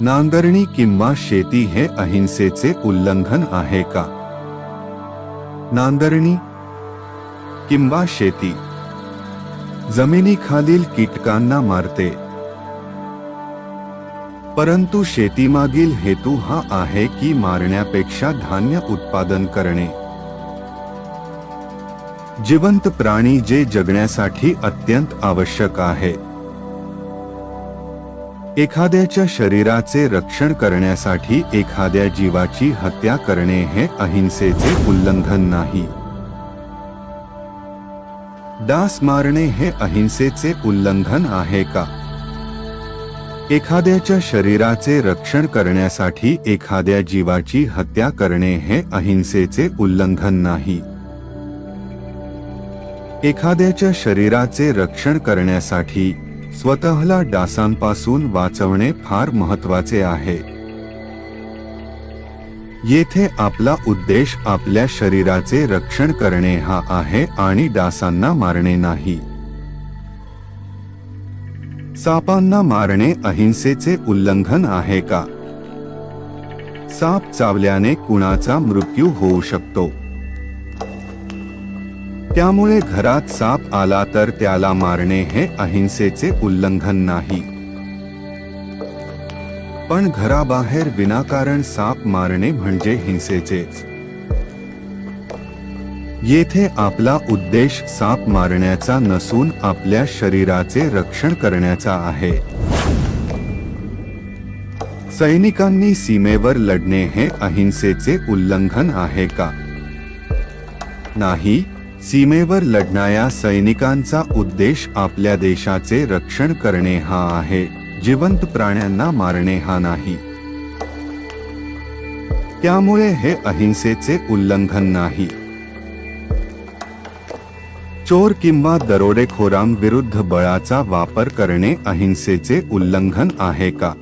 नांगरणी किंवा शेती हे अहिंसेचे उल्लंघन आहे का? नांगरणी किंवा शेती? जमिनीखालील कीटकांना मारते. परंतु शेतीमागील हेतू हा आहे की मारण्यापेक्षा धान्य उत्पादन करणे. जिवंत प्राणी जे जगण्यासाठी अत्यंत आवश्यक आहे. एखाद्याच्या शरीराचे रक्षण करण्यासाठी एखाद्या जीवाची हत्या करणे हे अहिंसेचे उल्लंघन नाही. डास मारणे हे अहिंसेचे उल्लंघन आहे का? एखाद्याच्या शरीराचे रक्षण करण्यासाठी एखाद्या जीवाची हत्या करणे हे अहिंसेचे उल्लंघन नाही. एखाद्याच्या शरीराचे रक्षण करण्यासाठी स्वतःला डासांपासून वाचवणे फार महत्त्वाचे आहे. येथे आपला उद्देश आपल्या शरीराचे रक्षण करणे हा आहे आणि डासांना मारणे नाही. सापांना मारणे अहिंसेचे उल्लंघन आहे का? साप चावल्याने कुणाचा मृत्यू होऊ शकतो. त्यामुळे घरात साप आला तर त्याला मारणे हे अहिंसेचे उल्लंघन नाही. पण घराबाहेर विनाकारण साप मारणे म्हणजे हिंसेचेच. येथे आपला उद्देश साप मारण्याचा नसून आपल्या शरीराचे रक्षण करण्याचा आहे. सैनिकांनी सीमेवर लढणे हे अहिंसेचे उल्लंघन आहे का? नाही सीमेवर लढणाऱ्या सैनिकांचा उद्देश आपल्या देशाचे रक्षण करणे हा आहे. जिवंत प्राण्यांना मारणे हा नाही. त्यामुळे हे अहिंसेचे उल्लंघन नाही. चोर किंवा दरोडेखोरांविरुद्ध बळाचा वापर करणे अहिंसेचे उल्लंघन आहे का?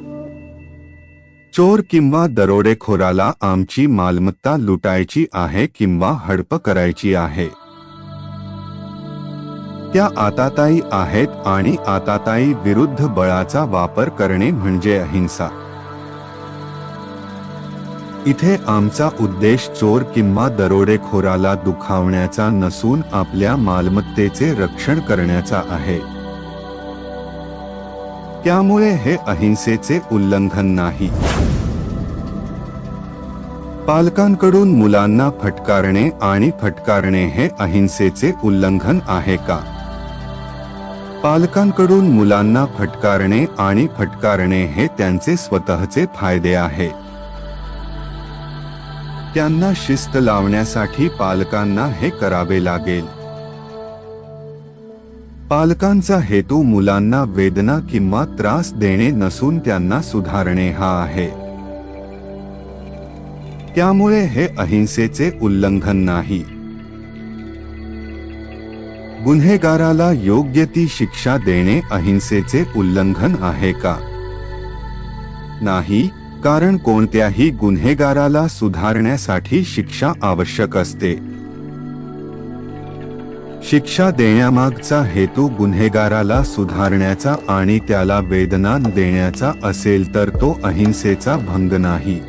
चोर किंवा दरोडेखोराला आमची मालमत्ता लुटायची आहे किंवा हडप करायची आहे? त्या आताताई आहेत आणि आताताई विरुद्ध बळाचा वापर करणे म्हणजे अहिंसा. इथे आमचा उद्देश चोर किंवा दरोडेखोराला दुखावण्याचा नसून आपल्या मालमत्तेचे रक्षण करण्याचा आहे. त्यामुळे हे अहिंसेचे उल्लंघन नाही. पालकांकडून मुलांना फटकारणे आणि फटकारणे हे अहिंसेचे उल्लंघन आहे का? पालकांकडून मुलांना फटकारणे आणि फटकारणे हे त्यांचे स्वतःचे फायदे आहे. त्यांना शिस्त लावण्यासाठी पालकांना हे करावे लागेल. पालकांचा हेतू मुलांना वेदना किंवा त्रास देणे नसून त्यांना सुधारणे हा आहे. त्यामुळे हे अहिंसेचे उल्लंघन नाही. गुन्हेगाराला योग्य ती शिक्षा देणे अहिंसेचे उल्लंघन आहे का? नाही कारण कोणत्याही गुन्हेगाराला सुधारण्यासाठी शिक्षा आवश्यक असते. शिक्षा देण्यामागचा हेतू गुन्हेगाराला सुधारण्याचा आणि त्याला वेदना देण्याचा असेल तर तो अहिंसेचा भंग नाही.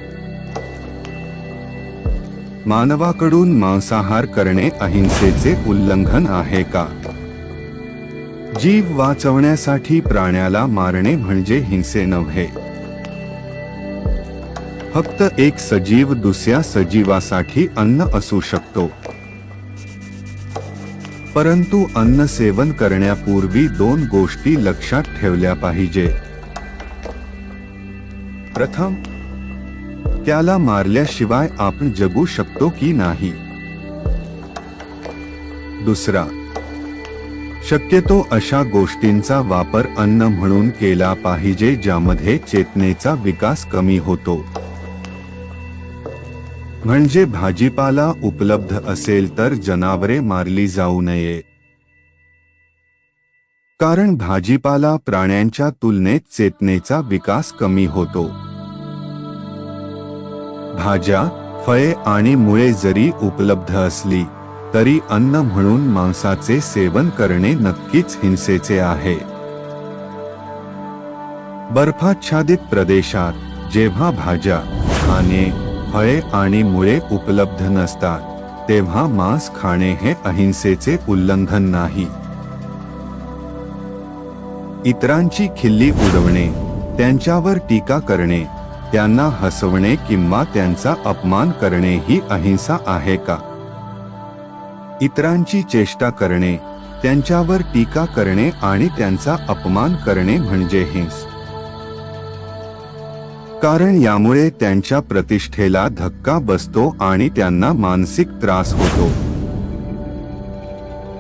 मानवाकडून मांसाहार करणे अहिंसेचे उल्लंघन आहे का? जीव वाचवण्यासाठी प्राण्याला मारणे म्हणजे हिंसे नव्हे. फक्त एक सजीव दुसऱ्या सजीवासाठी अन्न असू शकतो. परंतु अन्न सेवन करण्यापूर्वी दोन गोष्टी लक्षात ठेवल्या पाहिजे. प्रथम त्याला मारल्याशिवाय आपण जगू शकतो की नाही? दुसरा शक्यतो अशा गोष्टींचा वापर अन्न म्हणून केला पाहिजे ज्यामध्ये चेतनेचा विकास कमी होतो. म्हणजे भाजीपाला उपलब्ध असेल तर जनावरे मारली जाऊ नये. कारण भाजीपाला प्राण्यांच्या तुलनेत चेतनेचा विकास कमी होतो. भाज्या फळे आणि मुळे जरी उपलब्ध असली तरी अन्न म्हणून मांसाचे सेवन करणे नक्कीच हिंसेचे आहे. बर्फाच्छादित प्रदेशात जेव्हा भाज्या खाणे फळे आणि मुळे उपलब्ध नसतात तेव्हा मांस खाणे हे अहिंसेचे उल्लंघन नाही. इतरांची खिल्ली उडवणे त्यांच्यावर टीका करणे त्यांना हसवणे किंवा त्यांचा अपमान करणे ही अहिंसा आहे का? इतरांची चेष्टा करणे त्यांच्यावर टीका करणे आणि त्यांचा अपमान करणे म्हणजे हिंस. कारण यामुळे त्यांच्या प्रतिष्ठेला धक्का बसतो आणि त्यांना मानसिक त्रास होतो.